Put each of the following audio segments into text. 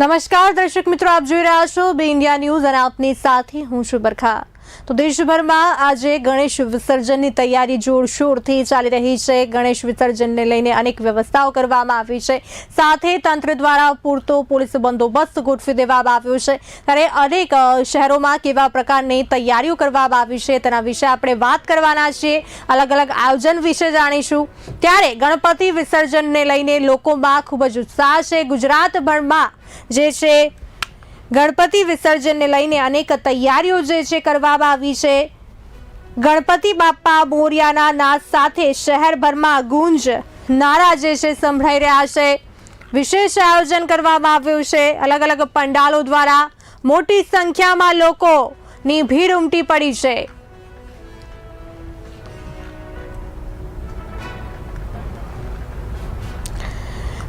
નમસ્કાર, દર્શક મિત્રો, આપ જોઈ રહ્યા છો બે ઇન્ડિયા ન્યૂઝ અને આપની સાથે હું છું બરખા. તો દેશભરમાં આજે ગણેશ વિસર્જનની તૈયારી જોરશોરથી ચાલી રહી છે. ગણેશ વિસર્જનને લઈને અનેક વ્યવસ્થાઓ કરવામાં આવી છે. સાથે તંત્ર દ્વારા પૂરતો પોલીસ બંદોબસ્ત ગોઠવી દેવામાં આવ્યો છે. ત્યારે અનેક શહેરોમાં કેવા પ્રકારની તૈયારીઓ કરવામાં આવી છે તેના વિશે આપણે વાત કરવાના છીએ. અલગ અલગ આયોજન વિશે જાણીશું. ત્યારે ગણપતિ વિસર્જનને લઈને લોકોમાં ખૂબ જ ઉત્સાહ છે. ગુજરાતભરમાં જે છે ગણપતિ વિસર્જનને લઈને અનેક તૈયારીઓ જે છે કરવામાં આવી છે. ગણપતિ બાપ્પા મોરિયાના નાદ સાથે શહેરભરમાં ગુંજ નારા જે છે સંભળાઈ રહ્યા છે. વિશેષ આયોજન કરવામાં આવ્યું છે. અલગ અલગ પંડાલો દ્વારા મોટી સંખ્યામાં લોકોની ભીડ ઉમટી પડી છે.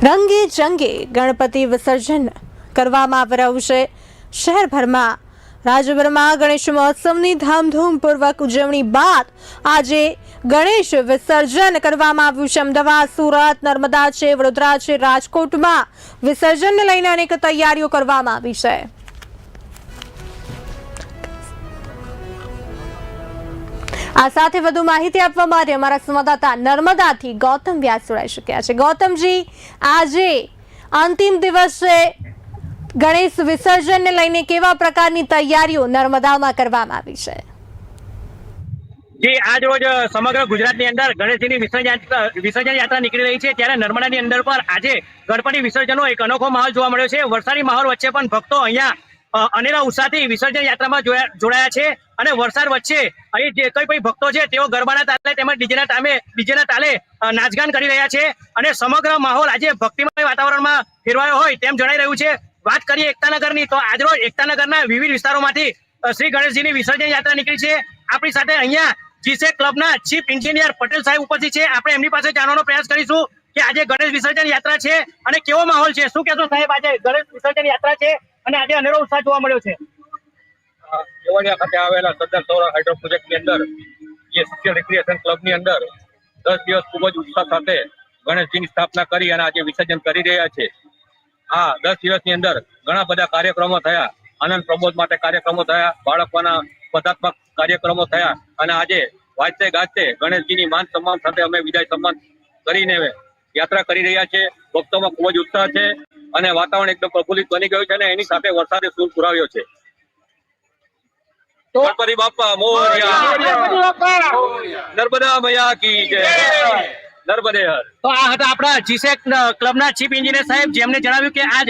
રંગે ચંગે ગણપતિ વિસર્જન કરવામાં આવશે શહેરભરમાં રાજ્યભરમાં ગણેશ મહોત્સવની ધામધૂમપૂર્વક ઉજવણી બાદ આજે ગણેશ વિસર્જન કરવામાં આવ્યું છે. અમદાવાદ, સુરત, નર્મદા છે, વડોદરા છે, રાજકોટમાં વિસર્જનને લઈને અનેક તૈયારીઓ કરવામાં આવી છે. આ સાથે વધુ માહિતી આપવા માટે અમારા સંવાદદાતા નર્મદાથી ગૌતમ વ્યાસ જોડાઈ શક્યા છે. ગૌતમજી, આજે અંતિમ દિવસ છે. ગણેશ વિસર્જનને લઈને કેવા પ્રકારની તૈયારીઓ નર્મદામાં કરવામાં આવી છે? જે, આજ રોજ સમગ્ર ગુજરાતની અંદર ગણેશજીની વિસર્જન યાત્રા નીકળી રહી છે. ત્યારે નર્મદાની અંદર પર આજે ગણપતિ વિસર્જનનો એક અનોખો માહોલ જોવા મળ્યો છે. વરસાદી માહોલ વચ્ચે પણ ભક્તો અહીંયા અનેરા ઉત્સાહથી વિસર્જન યાત્રામાં જોડાયા છે. અને વરસાદ વચ્ચે અહીં જે કઈ કઈ ભક્તો છે, તેઓ ગરબાના તાલે તેમજ ડીજેના તામે, ડીજેના તાલે નાચગાન કરી રહ્યા છે. અને સમગ્ર માહોલ આજે ભક્તિમય વાતાવરણમાં ફેરવાયો હોય તેમ જણાઈ રહ્યું છે. વાત કરીએ એકતાનગરની, તો આજરોજ એકતાનગરના વિવિધ વિસ્તારોમાંથી શ્રી ગણેશજીની વિસર્જન યાત્રા નીકળી છે. આપણી સાથે અહીંયા જીસે ક્લબના ચીફ એન્જિનિયર પટેલ સાહેબ ઉપસ્થિત છે. આપણે એમની પાસે જાણવાનો પ્રયાસ કરીશું કે આજે ગણેશ વિસર્જન યાત્રા છે અને કેવો માહોલ છે? શું કહેશો સાહેબ, આજે ગણેશ વિસર્જન યાત્રા છે અને આજે અનેરો ઉત્સાહ જોવા મળ્યો છે? કેવડિયા ખાતે આવેલા સરદાર સૌરા હાઇડ્રો પ્રોજેક્ટની અંદર, જે સોશિયલ રિક્રિએશન ક્લબની અંદર દસ દિવસ ખૂબ જ ઉત્સાહ સાથે ગણેશજીની સ્થાપના કરી અને આજે વિસર્જન કરી રહ્યા છે. આ દસ દિવસની અંદર ઘણા બધા કાર્યક્રમો થયા. આનંદ પ્રબોધ માટે કાર્યક્રમો થયા. બાળકોના સ્પર્ધાત્મક કાર્યક્રમો થયા. અને આજે વાજતે ગાજતે ગણેશજીની માન સન્માન સાથે અમે વિદાય સન્માન કરીને યાત્રા કરી રહ્યા છે ભક્તોમાં ખૂબ જ ઉત્સાહ છે અને વાતાવરણ એકદમ પ્રફુલ્લિત બની ગયું છે અને એની સાથે વરસાદે સૂર પુરાવ્યો છે. ગણપતિ બાપા મોરયા. નર્મદા મૈયા કી જય. નર્મદે હર તો આ હતા આપણા જીસેક ક્લબના ચીફ એન્જિનિયર સાહેબ જેમને જણાવ્યું કે આજ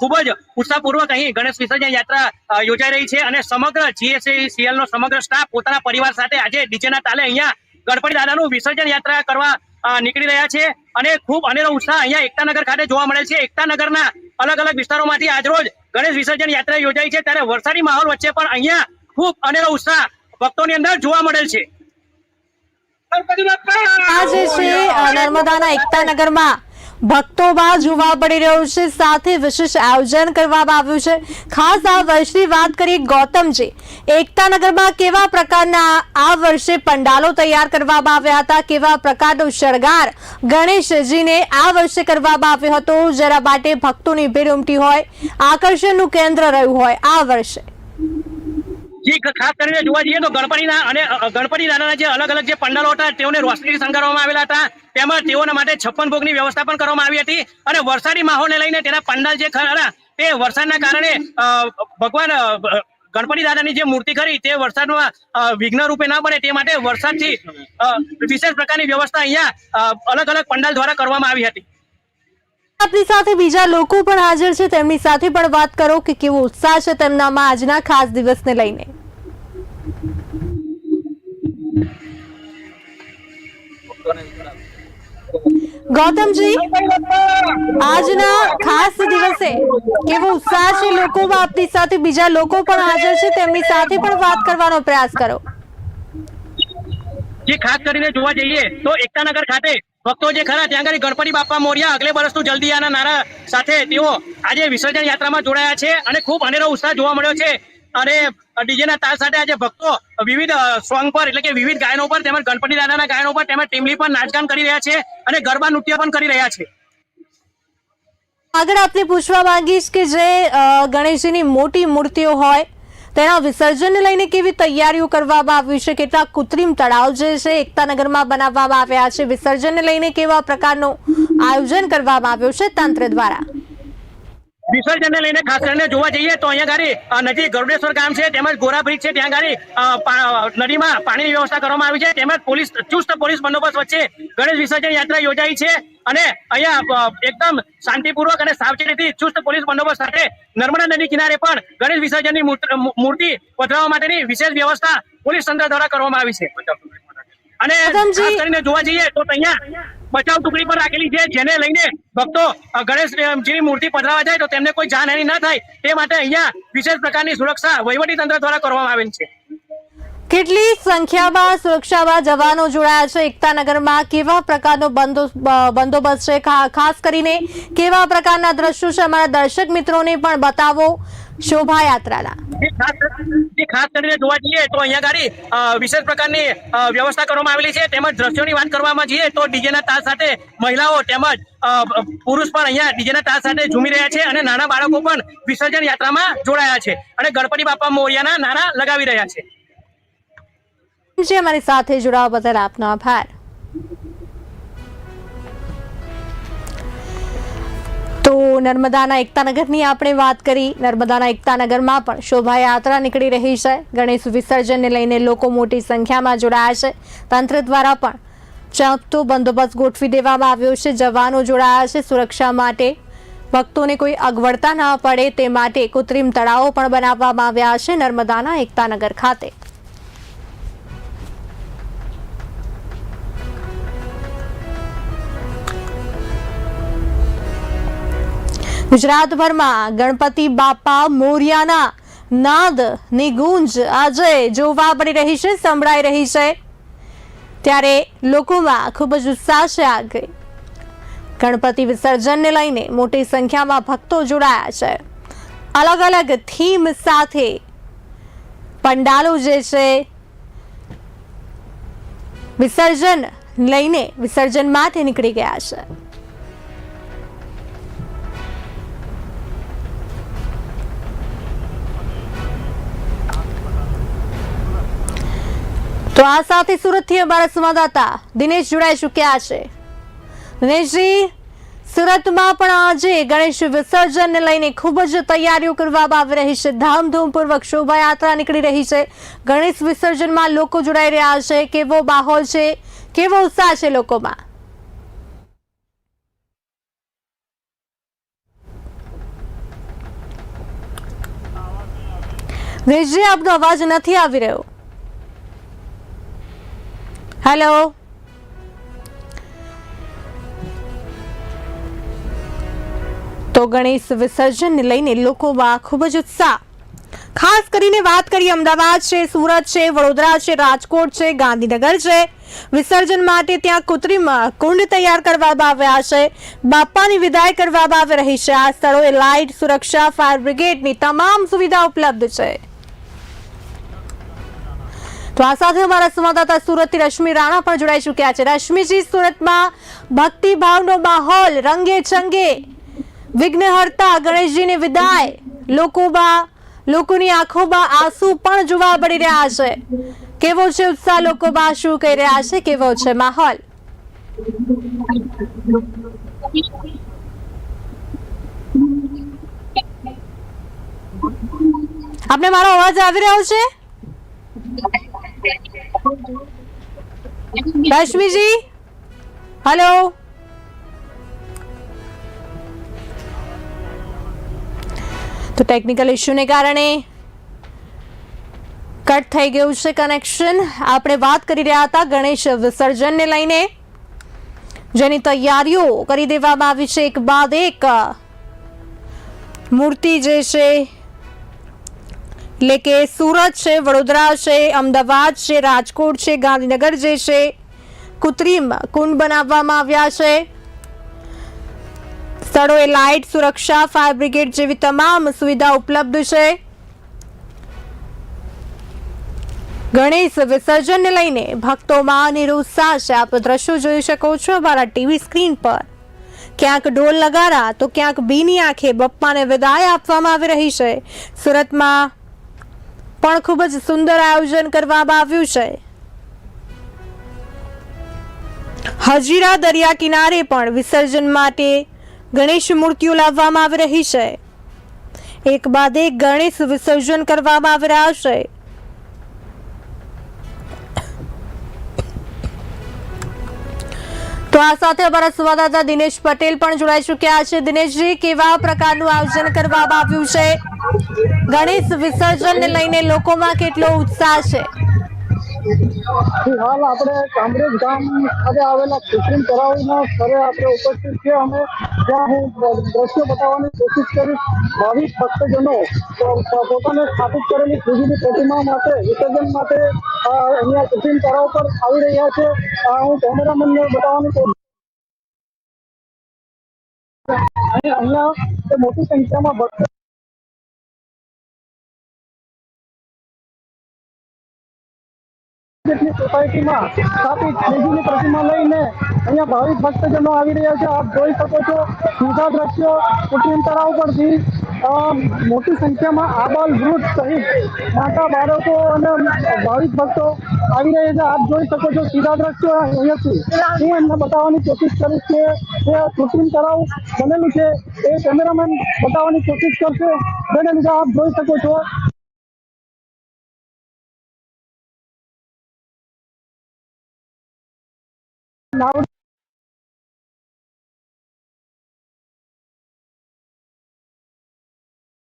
ખૂબ જ ઉત્સાહપૂર્વક અહીં ગણેશ વિસર્જન યાત્રા યોજાઈ રહી છે અને સમગ્ર જીએસસીએલ નો સમગ્ર સ્ટાફ પોતાના પરિવાર સાથે આજે ડીજેના તાલે અહીંયા ગણપતિ દાદાનું વિસર્જન યાત્રા કરવા નીકળી રહ્યા છે અને ખૂબ અનેરો ઉત્સાહ અહીંયા એકતાનગર ખાતે જોવા મળે છે. એકતાનગરના અલગ અલગ વિસ્તારોમાંથી આજરોજ ગણેશ વિસર્જન યાત્રા યોજાઈ છે. ત્યારે વરસાદી માહોલ વચ્ચે પણ અહીંયા ખૂબ અનેરો ઉત્સાહ ભક્તોની અંદર જોવા મળેલ છે. આ જે છે નર્મદાના એકતાનગરમાં ભક્તોમાં જોવા પડી રહ્યું છે સાથે વિશેષ આયોજન કરવામાં આવ્યું છે. ખાસ આ વર્ષની વાત કરીએ ગૌતમજી. એકતાનગરમાં કેવા પ્રકારના આ વર્ષે પંડાલો તૈયાર કરવામાં આવ્યા હતા? કેવા પ્રકારનો શણગાર ગણેશજીને આ વર્ષે કરવામાં આવ્યો હતો? જેના માટે ભક્તોની ભીડ ઉમટી હોય. આકર્ષણનું કેન્દ્ર રહ્યું હોય આ વર્ષે. જી ખાસ કરીને જોવા જઈએ તો ગણપતિના અને ગણપતિ દાદાના જે અલગ અલગ જે પંડાલો હતા, તેઓને રોશનીથી શણગારવામાં આવેલા હતા. તેમાં તેઓના માટે છપ્પન ભોગની વ્યવસ્થા પણ કરવામાં આવી હતી. અને વરસાદી માહોલને લઈને તેના પંડાલ જે ખરા તે વરસાદના કારણે ભગવાન ગણપતિ દાદાની જે મૂર્તિ કરી તે વરસાદમાં વિઘ્ન રૂપે ના બને તે માટે વરસાદથી વિશેષ પ્રકારની વ્યવસ્થા અહીંયા અલગ અલગ પંડાલ દ્વારા કરવામાં આવી હતી. આપની સાથે બીજા લોકો પણ હાજર છે. તેમની સાથે પણ વાત કરો કે કેવો ઉત્સાહ છે તેમનામાં આજના ખાસ દિવસને લઈને. ગૌતમજી, આજના ખાસ દિવસે કેવો ઉત્સાહ છે લોકોમાં આપની સાથે, બીજા લોકો પણ હાજર છે, તેમની સાથે પણ વાત કરવાનો પ્રયાસ કરો. જે ખાસ કરીને જોવા જઈએ તો એકતાનગર ખાતે ભક્તો જે ખરા, ત્યાં આગળ ગણપતિ બાપા મોર્યા, અગલે વર્ષનું જલ્દી આના નારા સાથે તેઓ આજે વિસર્જન યાત્રામાં જોડાયા છે અને ખૂબ અનેરો ઉત્સાહ જોવા મળ્યો છે. અને ડીજેના તાલ સાથે આજે ભક્તો વિવિધ સોંગ પર એટલે કે વિવિધ ગાયનો પર તેમજ ગણપતિ દાદાના ગાયનો પર તેમજ ટીમલી પર નાચગાન કરી રહ્યા છે અને ગરબા નૃત્ય પણ કરી રહ્યા છે. આગળ આપને પૂછવા માંગીશ કે જે ગણેશજીની મોટી મૂર્તિઓ હોય, તેના વિસર્જનને લઈને કેવી તૈયારીઓ કરવામાં આવી છે? કેટલા કૃત્રિમ તળાવ જે છે, એકતાનગરમાં બનાવવામાં આવ્યા છે? વિસર્જનને લઈને કેવા પ્રકારનું આયોજન કરવામાં આવ્યું છે તંત્ર દ્વારા? વિસર્જનને લઈને ખાસ કરીને જોવા જઈએ તો અહીંયા ગાડી નજીક ગરુડેશ્વર ગામ છે તેમજ ગોરા બ્રિજ છે ત્યાં ગાડી નદીમાં પાણીની વ્યવસ્થા કરવામાં આવી છે તેમજ પોલીસ ચુસ્ત પોલીસ બંદોબસ્ત વચ્ચે ગણેશ વિસર્જન યાત્રા યોજાઈ છે અને અહીંયા એકદમ શાંતિપૂર્વક અને સાવચેતીથી ચુસ્ત પોલીસ બંદોબસ્ત સાથે નર્મદા નદી કિનારે પણ ગણેશ વિસર્જનની મૂર્તિ પધરાવવા માટેની વિશેષ વ્યવસ્થા પોલીસ તંત્ર દ્વારા કરવામાં આવી છે. અને ખાસ કરીને જોવા જઈએ તો અહીંયા બચાવ ટુકડી પણ રાખેલી છે, જેને લઈને ભક્તો ગણેશજીની મૂર્તિ પધરાવા જાય તો તેમને કોઈ જાનહાની ન થાય. તે માટે અહીંયા વિશેષ પ્રકારની સુરક્ષા વહીવટી તંત્ર દ્વારા કરવામાં આવેલ છે. કેટલી સંખ્યામાં સુરક્ષામાં જવાનો જોડાયા છે? એકતાનગરમાં કેવા પ્રકારનો બંદો- બંદોબસ્ત છે? ખાસ કરીને કેવા પ્રકારના દ્રશ્યો છે? અમારા દર્શક મિત્રોને પણ બતાવો શોભાયાત્રાના. ખાસ કરીને જોવા જઈએ તો અહીંયા ગાડી વિશેષ પ્રકારની વ્યવસ્થા કરવામાં આવેલી છે. તેમજ દ્રશ્યોની વાત કરવામાં જઈએ તો ડીજેના તાલ સાથે મહિલાઓ તેમજ પુરુષ પણ અહીંયા ડીજેના તાલ સાથે ઝૂમી રહ્યા છે અને નાના બાળકો પણ વિસર્જન યાત્રામાં જોડાયા છે અને ગણપતિ બાપા મોરિયાના નારા લગાવી રહ્યા છે. જે અમારી સાથે જોડાવા બદલ આપનો આભાર તો નર્મદાના એકતાનગરની આપણે વાત કરી નર્મદાના એકતાનગરમાં પણ શોભાયાત્રા નીકળી રહી છે ગણેશ વિસર્જનને લઈને લોકો મોટી સંખ્યામાં જોડાયા છે તંત્ર દ્વારા પણ ચાંપતો બંદોબસ્ત ગોઠવી દેવામાં આવ્યો છે જવાનો જોડાયા છે સુરક્ષા માટે ભક્તોને કોઈ અગવડતા ના પડે તે માટે કૃત્રિમ તળાવો પણ બનાવવામાં આવ્યા છે નર્મદાના એકતાનગર ખાતે ગુજરાતભરમાં ગણપતિ બાપા મોરિયાના નાદની ગુંજ આજે જોવા મળી રહી છે, સંભળાઈ રહી છે. ત્યારે લોકોમાં ખૂબ જ ઉત્સાહ છે આ ગણપતિ વિસર્જનને લઈને મોટી સંખ્યામાં ભક્તો જોડાયા છે. અલગ અલગ થીમ સાથે પંડાલો જે છે, વિસર્જન લઈને વિસર્જન માટે નીકળી ગયા છે. તો આ સાથે સુરતથી અમારા સંવાદદાતા દિનેશ જોડાઈ ચૂક્યા છે. દિનેશજી, સુરતમાં પણ આજે ગણેશ વિસર્જનને લઈને ખૂબ જ તૈયારીઓ કરવામાં આવી રહી છે. ધામધૂમપૂર્વક શોભાયાત્રા નીકળી રહી છે. ગણેશ વિસર્જનમાં લોકો જોડાઈ રહ્યા છે. કેવો માહોલ છે? કેવો ઉત્સાહ છે લોકોમાં? દિનેશજી, આપનો અવાજ નથી આવી રહ્યો. હેલો તો ગણેશ વિસર્જનને લઈને લોકોમાં ખૂબ જ ઉત્સાહ. ખાસ કરીને વાત કરીએ અમદાવાદ છે, સુરત છે, વડોદરા છે, રાજકોટ છે, ગાંધીનગર છે. વિસર્જન માટે ત્યાં કૃત્રિમ કુંડ તૈયાર કરવામાં આવ્યા છે. બાપાની વિદાય કરવામાં આવી રહી છે. આ સ્થળોએ લાઇટ, સુરક્ષા, ફાયર બ્રિગેડની તમામ સુવિધા ઉપલબ્ધ છે. તો આ સાથે અમારા સંવાદદાતા સુરતથી રશ્મિ રાણા પણ જોડાઈ ચૂક્યા છે. રશ્મિજી, સુરતમાં ભક્તિભાવનો માહોલ, રંગે ચંગે વિઘ્નહર્તા ગણેશજીની વિદાય, લોકોમાં, લોકોની આંખોમાં આંસુ પણ જોવા મળી રહ્યા છે. કેવો છે ઉત્સાહ લોકોમાં? શું કહી રહ્યા છે? કેવો છે માહોલ? આપને મારો અવાજ આવી રહ્યો છે? રશ્મિજી હેલો તો ટેકનિકલ ઇશ્યુને કારણે કટ થઈ ગયું છે કનેક્શન આપણે વાત કરી રહ્યા હતા ગણેશ વિસર્જનને લઈને. જેની તૈયારીઓ કરી દેવામાં આવી છે. એક બાદ એક મૂર્તિ જે છે એટલે કે સુરત છે, વડોદરા છે, અમદાવાદ છે, રાજકોટ છે, ગાંધીનગર જે છે, કૃત્રિમ કુંડ બનાવવામાં આવ્યા છે. સ્થળોએ લાઇટ, સુરક્ષા, ફાયર બ્રિગેડ જેવી તમામ સુવિધા ઉપલબ્ધ છે. ગણેશ વિસર્જનને લઈને ભક્તોમાં નિરુત્સાહ છે. આપ દ્રશ્યો જોઈ શકો છો અમારા ટીવી સ્ક્રીન પર. ક્યાંક ઢોલ નગારા, તો ક્યાંક બીની આંખે બપ્પાને વિદાય આપવામાં આવી રહી છે. સુરતમાં પણ ખૂબ જ સુંદર આયોજન કરવામાં આવ્યું છે. હજીરા દરિયા કિનારે પણ વિસર્જન માટે ગણેશ મૂર્તિઓ લાવવામાં આવી રહી છે. એક બાદ એક ગણેશ વિસર્જન કરવામાં આવી રહ્યા છે. તો આ સાથે અમારા સંવાદદાતા દિનેશ પટેલ પણ જોડાઈ ચૂક્યા છે. દિનેશજી, કેવા પ્રકારનું આયોજન કરવામાં આવ્યું છે? ગણેશ વિસર્જનને લઈને લોકોમાં કેટલો ઉત્સાહ છે? હાલ આપણે કામરેજ ગામ ખાતે આવેલા કૃત્રિમ તળાવના સ્થળે આપણે ઉપસ્થિત છીએ. અમે જ્યાં હું દ્રશ્યો બતાવવાની કોશિશ કરીશ. ભાવિક ભક્તજનો પોતાને સ્થાપિત કરેલી શ્રીજીની પ્રતિમા માટે, વિસર્જન માટે અહીંયા કૃત્રિમ તળાવ પર આવી રહ્યા છે. હું કેમેરામેનને બતાવવાની કોશિશ અહીંયા મોટી સંખ્યામાં ભક્તો જેટલી સોસાયટીમાં સ્થાપિત શ્રીજીની પ્રતિમા લઈને અહીંયા ભાવિક ભક્તજનો આવી રહ્યા છે. આપ જોઈ શકો છો, સીધા દ્રશ્યો કુટીમ તળાવ પરથી મોટી સંખ્યામાં આબાલ વૃદ્ધ સહિત માતા બાળકો અને ભાવિક ભક્તો આવી રહ્યા છે. આપ જોઈ શકો છો સીધા દ્રશ્યો અહીંયાથી. હું એમને બતાવવાની કોશિશ કરીશ કે જે કૃત્રિમ તળાવ બનેલું છે, એ કેમેરામેન બતાવવાની કોશિશ કરશે. જેને લીધે આપ જોઈ શકો છો નાવ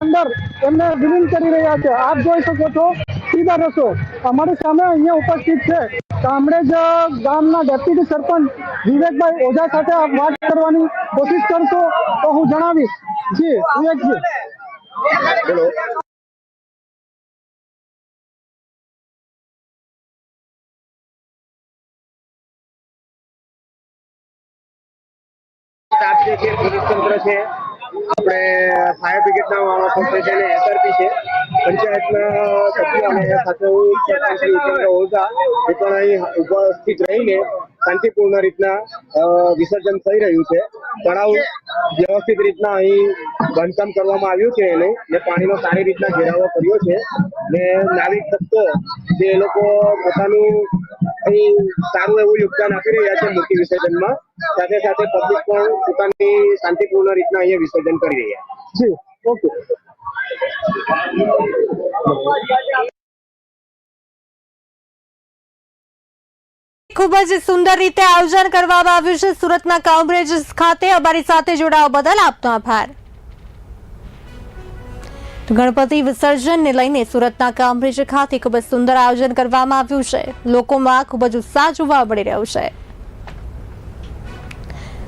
અંદર એમને વિલીન કરી રહ્યા છે. આપ જોઈ શકો છો, સીધા રસો. અમારી સામે અહીંયા ઉપસ્થિત છે. કામરેજ ગામના ડેપ્યુટી સરપંચ વિવેકભાઈ ઓઝા સાથે આપ વાત કરવાની કોશિશ કરશો તો હું જણાવીશ. જી, વિવેકજી. સ્ટાફ જે છે પોલીસ તંત્ર છે. આપણે ફાયર બ્રિગેડના છે અને એસઆરપી છે. પંચાયતના સભ્યો અને સાથે હું એ પણ અહીં ઉપસ્થિત રહીને શાંતિપૂર્ણ રીતના વિસર્જન થઈ રહ્યું છે. તળાવ વ્યવસ્થિત રીતના અહીં બાંધકામ કરવામાં આવ્યું છે એને. ને પાણીનો સારી રીતના ઘેરાવો કર્યો છે. ને નાવિક તત્વો જે લોકો પોતાનું અહીં સારું એવું યોગદાન આપી રહ્યા છે મૂર્તિ વિસર્જનમાં. સાથે સાથે પબ્લિક પણ પોતાની શાંતિપૂર્ણ રીતના અહીંયા વિસર્જન કરી રહ્યા છે. જી ઓકે. ખૂબ જ સુંદર રીતે આયોજન કરવામાં આવ્યું છે સુરતના કામરેજ ખાતે. અમારી સાથે જોડાવા બદલ આપનો આભાર. ગણપતિ વિસર્જનને લઈને સુરતના કામરેજ ખાતે ખૂબ જ સુંદર આયોજન કરવામાં આવ્યું છે. લોકોમાં ખૂબ જ ઉત્સાહ જોવા મળી રહ્યો છે.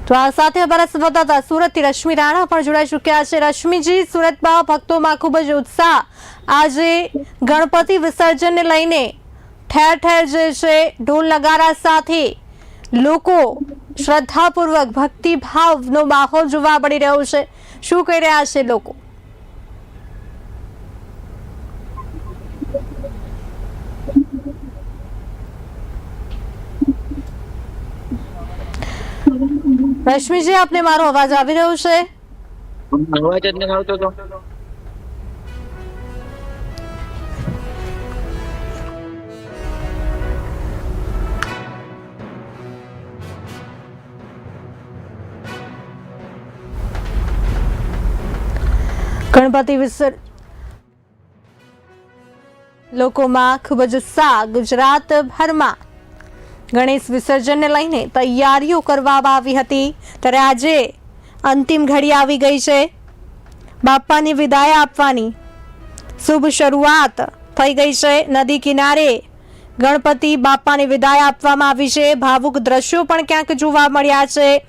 તો આ સાથે અમારા સંવાદદાતા સુરતથી રશ્મિ રાણા પણ જોડાઈ ચૂક્યા છે. રશ્મિજી, સુરતમાં ભક્તોમાં ખૂબ જ ઉત્સાહ. આજે ગણપતિ વિસર્જનને લઈને ઠેર ઠેર જે છે, ઢોલ નગારા સાથે લોકો શ્રદ્ધાપૂર્વક ભક્તિભાવનો માહોલ જોવા મળી રહ્યો છે. શું કહી રહ્યા છે લોકો? રશ્મિજી આપને મારો અવાજ આવી રહ્યો છે? અવાજ જ નથી આવતો તો. ગણપતિ વિસર્જન. લોકોમાં ખૂબ જ ઉત્સાહ ગુજરાતભરમાં ગણેશ વિસર્જનને લઈને તૈયારીઓ કરવામાં આવી હતી. ત્યારે આજે અંતિમ ઘડી આવી ગઈ છે. બાપાની વિદાય આપવાની શુભ શરૂઆત થઈ ગઈ છે. નદી કિનારે ગણપતિ બાપાની વિદાય આપવામાં આવી છે. ભાવુક દ્રશ્યો પણ ક્યાંક જોવા મળ્યા છે.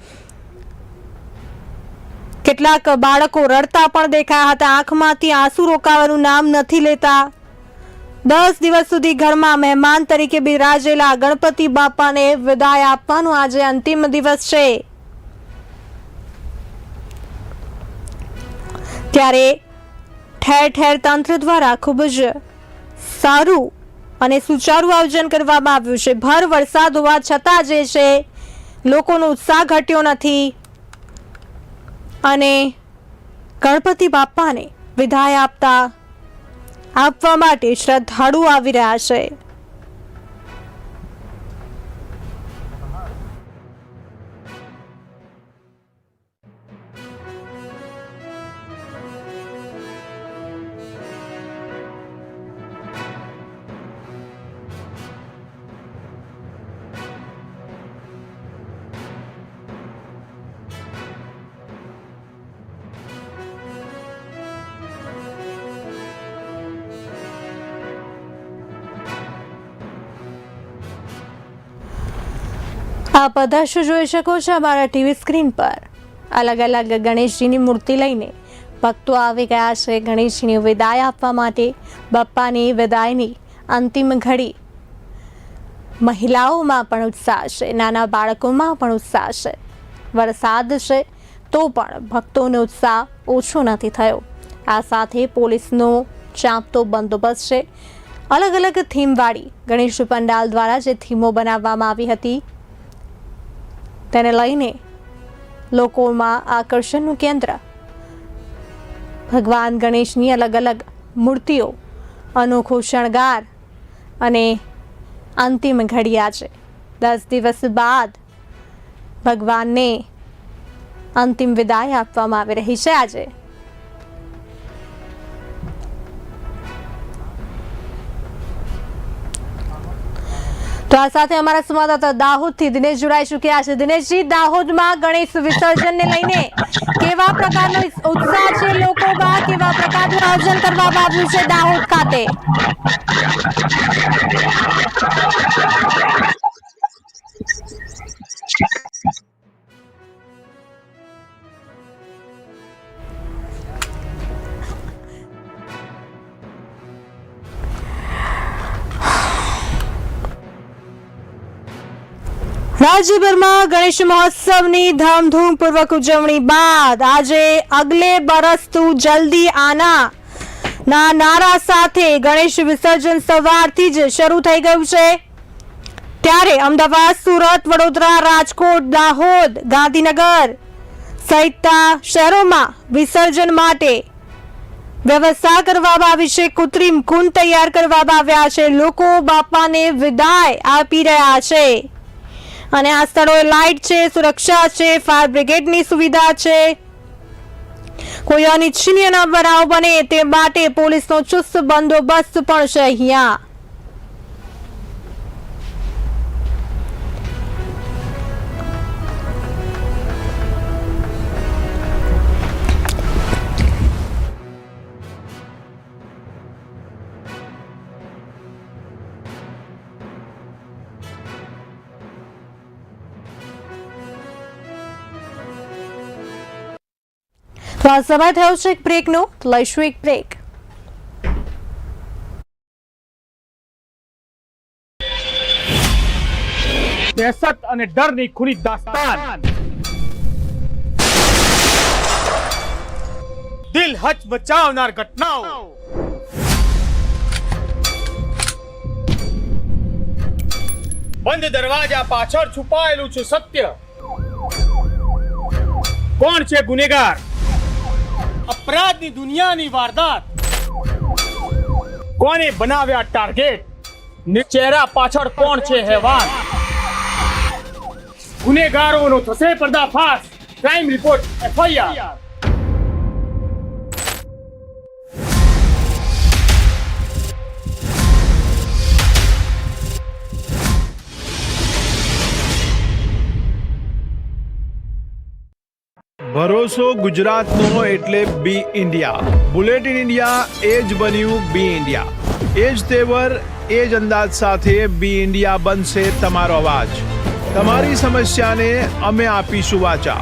કેટલાક બાળકો રડતા પણ દેખાયા હતા. આંખમાંથી આંસુ રોકાવાનું નામ નથી લેતા. દસ દિવસ સુધી ઘરમાં મહેમાન તરીકે બિરાજેલા ગણપતિ બાપાને વિદાય આપવાનો આજે અંતિમ દિવસ છે. ત્યારે ઠેર ઠેર તંત્ર દ્વારા ખૂબ જ સારું અને સુચારું આયોજન કરવામાં આવ્યું છે. ભર વરસાદ હોવા છતાં જે છે, લોકોનો ઉત્સાહ ઘટ્યો નથી અને ગણપતિ બાપ્પાને વિદાય આપતા આપવા માટે શ્રદ્ધાળુ આવી રહ્યા છે. આપ દ્રશ્ય જોઈ શકો છો અમારા ટીવી સ્ક્રીન પર. અલગ અલગ ગણેશજીની મૂર્તિ લઈને ભક્તો આવી ગયા છે ગણેશજીની વિદાય આપવા માટે. બાપ્પાની વિદાયની અંતિમ ઘડી. મહિલાઓમાં પણ ઉત્સાહ છે, નાના બાળકોમાં પણ ઉત્સાહ છે. વરસાદ છે તો પણ ભક્તોનો ઉત્સાહ ઓછો નથી થયો. આ સાથે પોલીસનો ચાંપતો બંદોબસ્ત છે. અલગ અલગ થીમવાળી ગણેશ પંડાલ દ્વારા જે થીમો બનાવવામાં આવી હતી તેને લઈને લોકોમાં આકર્ષણનું કેન્દ્ર. ભગવાન ગણેશની અલગ અલગ મૂર્તિઓ, અનોખો શણગાર અને અંતિમ ઘડિયા છે. દસ દિવસ બાદ ભગવાનને અંતિમ વિદાય આપવામાં આવી રહી છે આજે. તો આ સાથે અમારા સંવાદદાતા દાહોદથી દિનેશ જોડાઈ ચૂક્યા છે. દિનેશજી, દાહોદમાં ગણેશ વિસર્જનને લઈને કેવા પ્રકારનો ઉત્સાહ છે લોકોમાં? કેવા પ્રકારનું આયોજન કરવામાં આવ્યું છે દાહોદ ખાતે? રાજ્યભરમાં ગણેશ મહોત્સવની ધામધૂમપૂર્વક ઉજવણી બાદ આજે અગલે બરસ તું જલ્દી આના ના નારા સાથે ગણેશ વિસર્જન સવારથી જ શરૂ થઈ ગયું છે. ત્યારે અમદાવાદ, સુરત, વડોદરા, રાજકોટ, દાહોદ, ગાંધીનગર સહિતના શહેરોમાં વિસર્જન માટે વ્યવસ્થા કરવામાં આવી છે. કૃત્રિમ કુંડ તૈયાર કરવામાં આવ્યા છે. લોકો બાપાને વિદાય આપી રહ્યા છે. અને આ સ્થળોએ લાઇટ છે, સુરક્ષા છે, ફાયર બ્રિગેડની સુવિધા છે. કોઈ અનિચ્છનીય ન બનાવ બને તે માટે પોલીસનો ચુસ્ત બંદોબસ્ત પણ છે અહીંયા. તો આ સમય થયો છે એક બ્રેકનો લઈશું એક બ્રેક દહેશત અને ડરની ખૂની દાસ્તાન. દિલ હચ બચાવનાર ઘટનાઓ. બંધ દરવાજા પાછળ છુપાયેલું છે સત્ય. કોણ છે ગુનેગાર? અપરાધની દુનિયાની વારદાત. કોને બનાવ્યા ટાર્ગેટ ચહેરા પાછળ કોણ છે હેવાન? ગુનેગારોનો થશે પર્દાફાશ. ક્રાઇમ રિપોર્ટ એફઆઈઆર ભરોસો ગુજરાતનો એટલે B India. Bullet in India, એ જ બન્યું બી ઇન્ડિયા. એ જ તેવર, એ જ અંદાજ સાથે બી ઇન્ડિયા બનશે તમારો અવાજ. તમારી સમસ્યાને અમે આપીશું વાચા.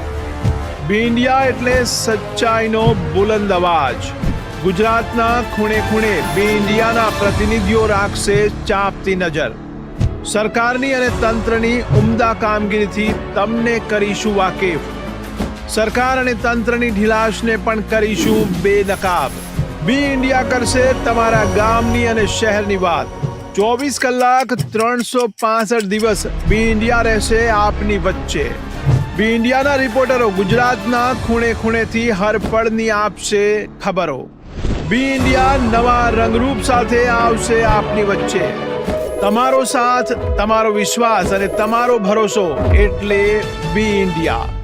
બી ઇન્ડિયા એટલે સચ્ચાઈનો બુલંદ અવાજ. ગુજરાતના ખૂણે ખૂણે બી ઇન્ડિયાના પ્રતિનિધિઓ રાખશે ચાપતી નજર. સરકારની અને તંત્રની ઉમદા કામગીરીથી તમને કરીશું વાકેફ. સરકાર અને તંત્રની ઢીલાશને પણ કરીશું બેનકાબ. બી ઇન્ડિયા કરશે તમારા ગામની અને શહેરની વાત. ચોવીસ કલાક ત્રણસો પાસઠ દિવસ બી ઇન્ડિયા રહેશે આપની વચ્ચે. બી ઇન્ડિયાના રિપોર્ટરો ગુજરાતના ખૂણે ખૂણેથી હર પળની આપશે ખબરો. બી ઇન્ડિયા નવા રંગરૂપ સાથે આવશે આપની વચ્ચે. તમારો સાથ, તમારો વિશ્વાસ અને તમારો ભરોસો એટલે બી ઇન્ડિયા.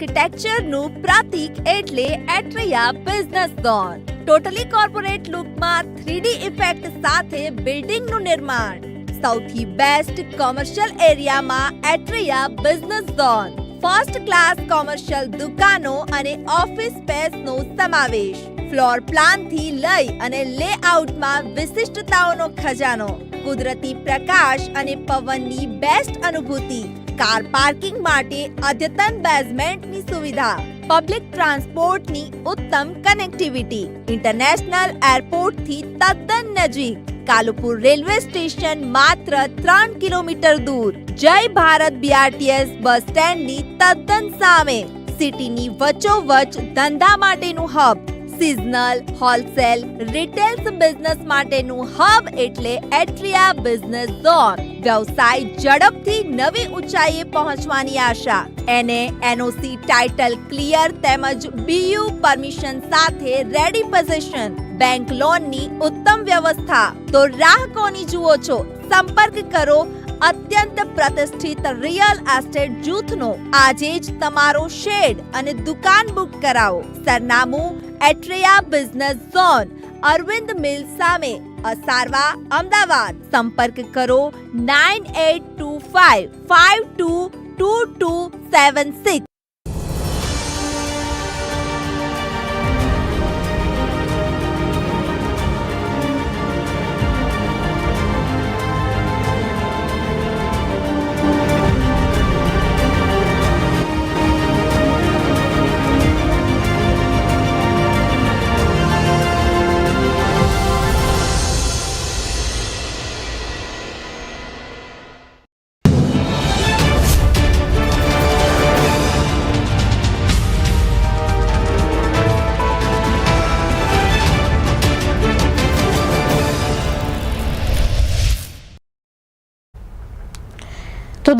આર્કિટેક્ચરનું પ્રતીક એટલે Atria business zone. Totally corporate લુકમાં three D effect સાથે બિલ્ડિંગનું નિર્માણ. સૌથી બેસ્ટ કોમર્શિયલ એરિયામાં Atria business zone. First class commercial દુકાનો અને ઓફિસ સ્પેસનો સમાવેશ. ફ્લોર પ્લાનથી લઈ અને લેઆઉટમાં વિશિષ્ટતાઓનો ખજાનો. કુદરતી પ્રકાશ અને પવનની બેસ્ટ અનુભૂતિ. કાર પાર્કિંગ માટે અદ્યતન બેઝમેન્ટની સુવિધા. પબ્લિક ટ્રાન્સપોર્ટની ઉત્તમ કનેક્ટિવિટી ઇન્ટરનેશનલ એરપોર્ટથી તદ્દન નજીક. કાલુપુર રેલવે સ્ટેશન માત્ર ત્રણ કિલોમીટર દૂર. જય ભારત બીઆરટીએસ બસ સ્ટેન્ડની તદ્દન સામે. સિટીની વચોવચ ધંધા માટેનું hub seasonal wholesale retails business માટેનું હબ એટલે એટ્રિયા બિઝનેસ ઝોન વ્યવસાય ઝડપથી નવી ઊંચાઈએ પહોંચવાની આશા. એને એનઓસી ટાઇટલ ક્લિયર તેમજ બીયુ પરમિશન સાથે રેડી પોઝિશન બેંક લોનની ઉત્તમ વ્યવસ્થા. તો રાહ કોની જુઓ છો? સંપર્ક કરો અત્યંત પ્રતિષ્ઠિત રિયલ એસ્ટેટ જૂથનો. આજે જ તમારો શેડ અને દુકાન બુક કરાવો. સરનામું Atria business zone, Arvind mill સામે. અસારવા અમદાવાદ. સંપર્ક કરો nine eight two five five two two two seven six.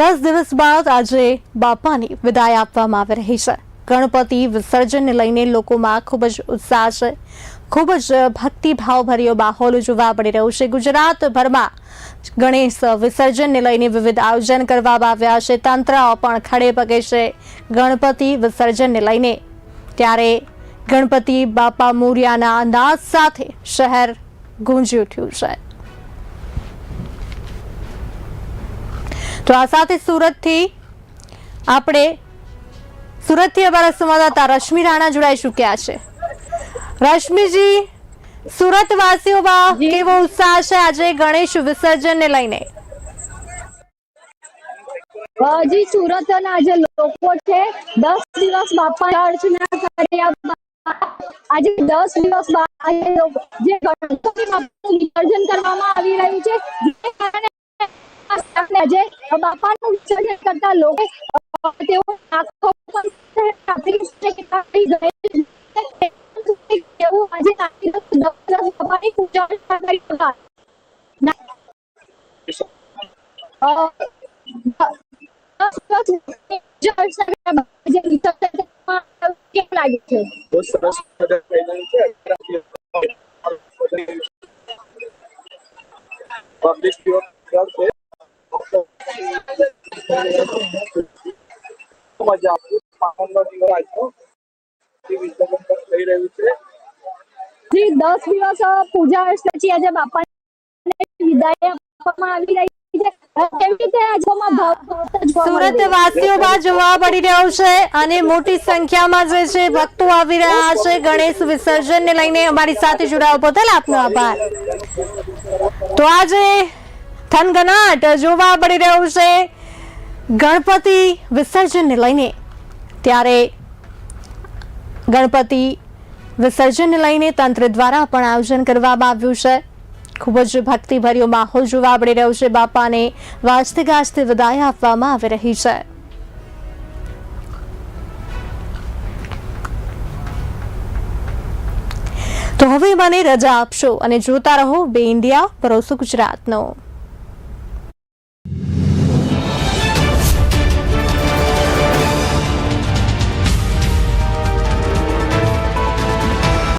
દસ દિવસ બાદ આજે બાપાની વિદાય આપવામાં આવી રહી છે. ગણપતિ વિસર્જનને લઈને લોકોમાં ખૂબ જ ઉત્સાહ છે. ખૂબ જ ભક્તિભાવભર્યો માહોલ જોવા મળી રહ્યો છે. ગુજરાતભરમાં ગણેશ વિસર્જનને લઈને વિવિધ આયોજન કરવામાં આવ્યા છે. તંત્ર પણ ખડે પગે છે ગણપતિ વિસર્જનને લઈને. ત્યારે ગણપતિ બાપા મોર્યાના અંદાજ સાથે શહેર ગુંજી ઉઠ્યું છે. તો આ સાથે સુરતથી આપણે સુરતથી અમારા સંવાદદાતા રશ્મિ રાણા જોડાઈ ચૂક્યા છે. રશ્મિજી સુરત વાસીઓમાં કેવો ઉત્સાહ છે? આજે ગણેશ વિસર્જનને લઈને. જી સુરત ના જે લોકો છે દસ દિવસ બાપા અર્ચના કર્યા આજે દસ દિવસ બાદ જે ગણપતિ બાપાનું વિસર્જન કરવામાં આવી રહ્યું છે જે કારણે આપણે આજે બાપાનું વિસર્જન કરતા લોકો તેઓ આંખો ટ્રાફિક છે કે ટ્રાફિક ગણેશ તેવું આજે નાખી દસ દિવસ બાપાની પૂજા અર્ચના કરી બાદ ના- અ, કેમ લાગે છે જી દસ દિવસ પૂજા પછી આજે બાપાને વિદાય આપવામાં આવી રહી મોટી સંખ્યામાં અમારી સાથે જોડાવા બદલ તો આજે થનગનાટ જોવા મળી રહ્યો છે. ગણપતિ વિસર્જનને લઈને ત્યારે ગણપતિ વિસર્જનને લઈને તંત્ર દ્વારા પણ આયોજન કરવામાં આવ્યું છે. ખૂબ જ ભક્તિભર્યો માહોલ જોવા મળી રહ્યો છે. બાપાને વાજતે ગાજતે વિદાય આપવામાં આવી રહી છે. તો હવે મને રજા આપશો અને જોતા રહો બે ઇન્ડિયા, ભરોસો ગુજરાતનો.